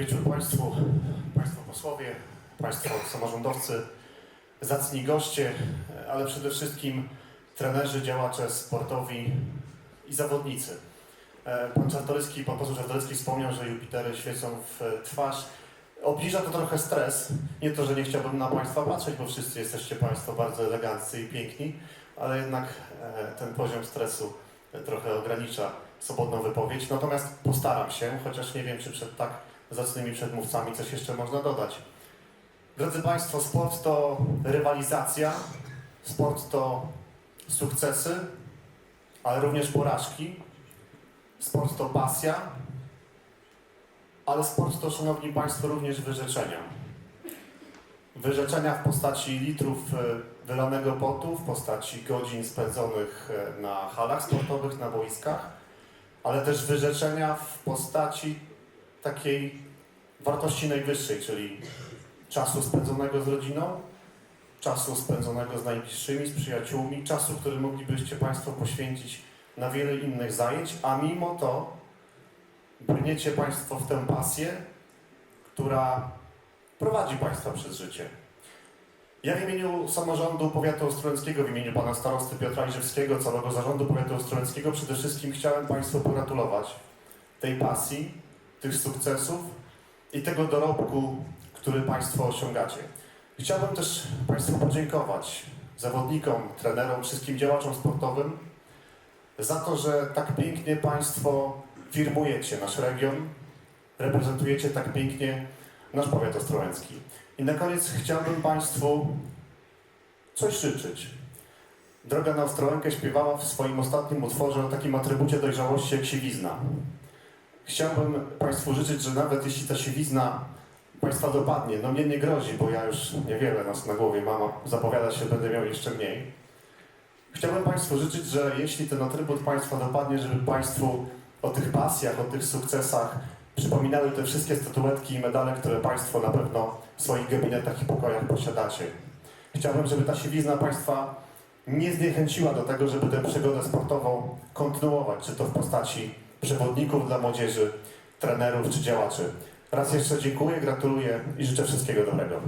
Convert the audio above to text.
wieczór Państwu, Państwo posłowie, Państwo samorządowcy, zacni goście, ale przede wszystkim trenerzy, działacze sportowi i zawodnicy. E, Pan Czartoryski, pan poseł Czartoryski wspomniał, że Jupitery świecą w twarz. Obniża to trochę stres. Nie to, że nie chciałbym na Państwa patrzeć, bo wszyscy jesteście Państwo bardzo eleganccy i piękni, ale jednak e, ten poziom stresu trochę ogranicza swobodną wypowiedź. Natomiast postaram się, chociaż nie wiem, czy przed tak zacnymi przedmówcami coś jeszcze można dodać. Drodzy Państwo, sport to rywalizacja, sport to sukcesy, ale również porażki. Sport to pasja, ale sport to, Szanowni Państwo, również wyrzeczenia. Wyrzeczenia w postaci litrów e, wylanego potu, w postaci godzin spędzonych e, na halach sportowych, na boiskach, ale też wyrzeczenia w postaci takiej wartości najwyższej, czyli czasu spędzonego z rodziną, czasu spędzonego z najbliższymi, z przyjaciółmi, czasu, który moglibyście Państwo poświęcić na wiele innych zajęć, a mimo to brniecie Państwo w tę pasję, która prowadzi Państwa przez życie. Ja w imieniu samorządu powiatu ostrołęckiego, w imieniu pana starosty Piotra Iżewskiego, całego zarządu powiatu ostrołęckiego przede wszystkim chciałem Państwu pogratulować tej pasji, tych sukcesów i tego dorobku, który Państwo osiągacie. Chciałbym też Państwu podziękować zawodnikom, trenerom, wszystkim działaczom sportowym za to, że tak pięknie Państwo firmujecie nasz region, reprezentujecie tak pięknie nasz powiat ostrołęcki. I na koniec chciałbym Państwu coś życzyć. Droga na Ostrołękę śpiewała w swoim ostatnim utworze o takim atrybucie dojrzałości jak siwizna. Chciałbym Państwu życzyć, że nawet jeśli ta siwizna Państwa dopadnie, no mnie nie grozi, bo ja już niewiele nas na głowie mam, zapowiada się, będę miał jeszcze mniej. Chciałbym Państwu życzyć, że jeśli ten atrybut Państwa dopadnie, żeby Państwu o tych pasjach, o tych sukcesach przypominały te wszystkie statuetki i medale, które Państwo na pewno w swoich gabinetach i pokojach posiadacie. Chciałbym, żeby ta siwizna Państwa nie zniechęciła do tego, żeby tę przygodę sportową kontynuować, czy to w postaci przewodników dla młodzieży, trenerów czy działaczy. Raz jeszcze dziękuję, gratuluję i życzę wszystkiego dobrego.